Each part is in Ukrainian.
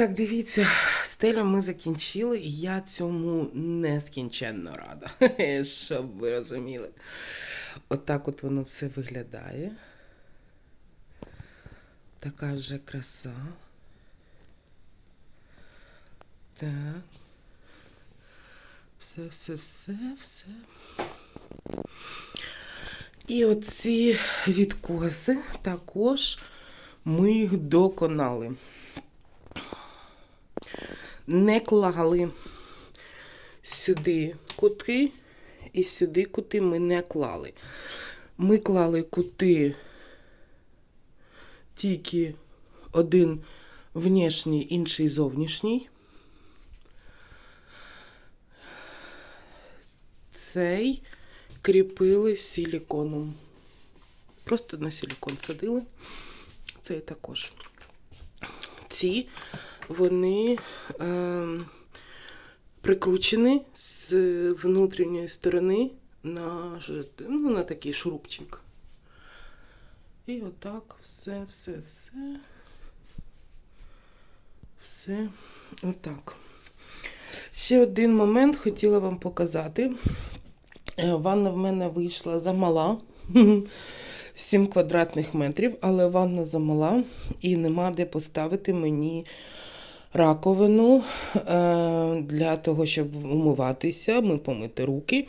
Так, дивіться, стелю ми закінчили, і я цьому нескінченно рада. Щоб ви розуміли. Отак от воно все виглядає. Така вже краса. Так. Все, все, все, все. І оці відкоси також ми їх доконали. Не клали сюди кути, і сюди кути ми не клали. Ми клали кути тільки один внешній, інший зовнішній. Цей кріпили силіконом. Просто на силікон садили. Цей також. Ці вони е, прикручені з внутрішньої сторони на, ну, на такий шурупчик. І отак все, все, все. Все отак. Ще один момент хотіла вам показати. Е, Ванна в мене вийшла замала. 7 квадратних метрів, але ванна замала і нема де поставити мені раковину е, для того, щоб умиватися, ми помити руки.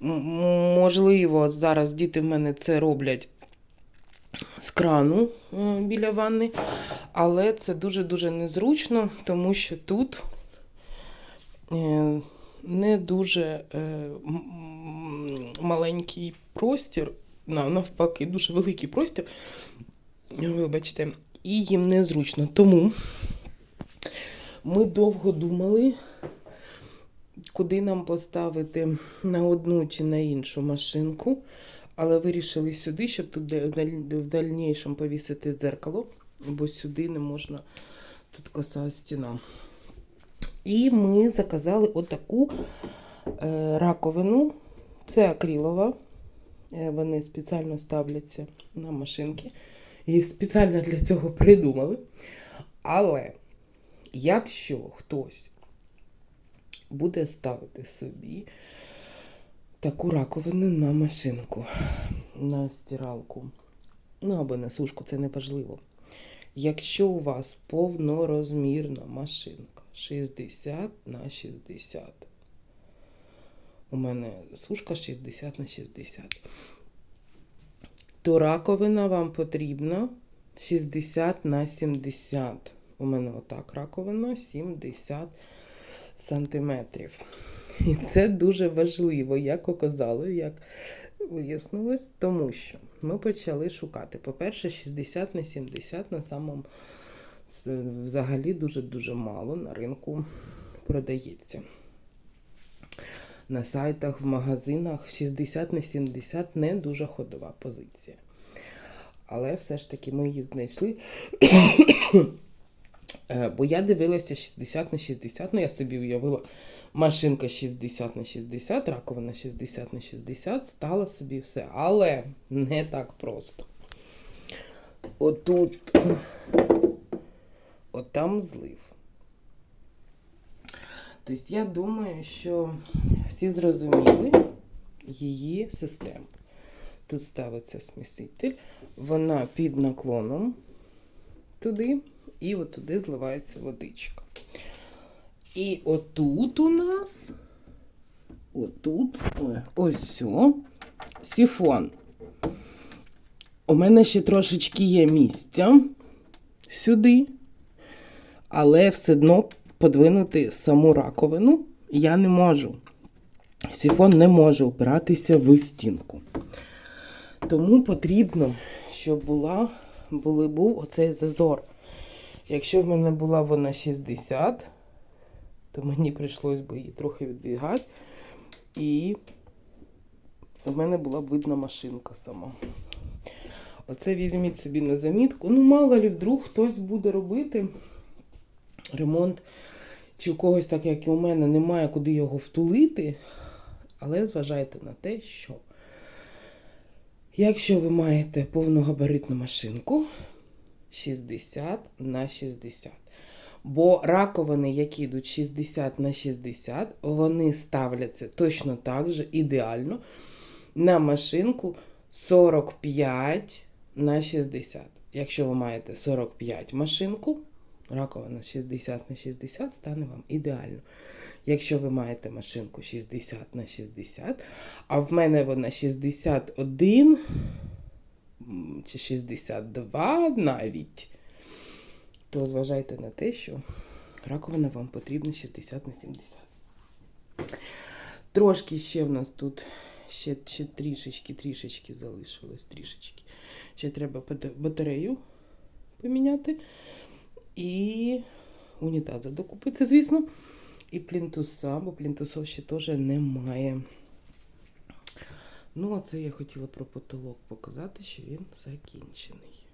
Можливо, зараз діти в мене це роблять з крану е, біля ванни, але це дуже-дуже незручно, тому що тут е, не дуже маленький простір, навпаки, дуже великий простір. Вибачте, і їм незручно. Тому ми довго думали, куди нам поставити на одну чи на іншу машинку, але вирішили сюди, щоб тут в дальнішому повісити дзеркало, бо сюди не можна, тут коса стіна. І ми заказали отаку е, раковину. Це акрилова. Е, Вони спеціально ставляться на машинки. Їх спеціально для цього придумали. Але якщо хтось буде ставити собі таку раковину на машинку, на стиралку, ну або на сушку, це не важливо. Якщо у вас повнорозмірна машинка 60 на 60, у мене сушка 60 на 60, то раковина вам потрібна 60 на 70. У мене отак раковина 70 сантиметрів. І це дуже важливо, як оказали, як вияснилось, тому що ми почали шукати. По-перше, 60 на 70 на самому взагалі дуже-дуже мало на ринку продається. На сайтах, в магазинах 60 на 70 не дуже ходова позиція. Але все ж таки ми її знайшли. Е, Бо я дивилася 60 на 60, ну я собі уявила, машинка 60 на 60, раковина 60 на 60, стала собі все. Але не так просто. Отут, отам злив. Тобто я думаю, що всі зрозуміли її систему. Тут ставиться сміситель, вона під наклоном туди, і от туди зливається водичка. І отут у нас, отут, ось о, сифон. У мене ще трошечки є місця сюди, але все одно подвинути саму раковину я не можу. Сифон не може опиратися в стінку. Тому потрібно, щоб була, були, був оцей зазор. Якщо в мене була вона 60, то мені прийшлось би її трохи відбігати. І в мене була б видна машинка сама. Оце візьміть собі на замітку. Ну, мало ли, вдруг хтось буде робити ремонт, чи у когось, так як і у мене, немає куди його втулити. Але зважайте на те, що якщо ви маєте повногабаритну машинку 60 на 60, Бо раковини, які йдуть 60 на 60, вони ставляться точно так же ідеально на машинку 45 на 60. Якщо ви маєте 45 машинку, раковина 60 на 60 стане вам ідеально. Якщо ви маєте машинку 60 на 60, а в мене вона 61 м, чи 62 навіть, то зважайте на те, що раковина вам потрібна 60 на 70. Трошки ще в нас тут ще, ще трішечки, трішечки залишилось, трішечки. Ще треба батарею поміняти. І унітази докупити, звісно. І плінтуса, бо плінтусов ще теж немає. Ну, а це я хотіла про потолок показати, що він закінчений.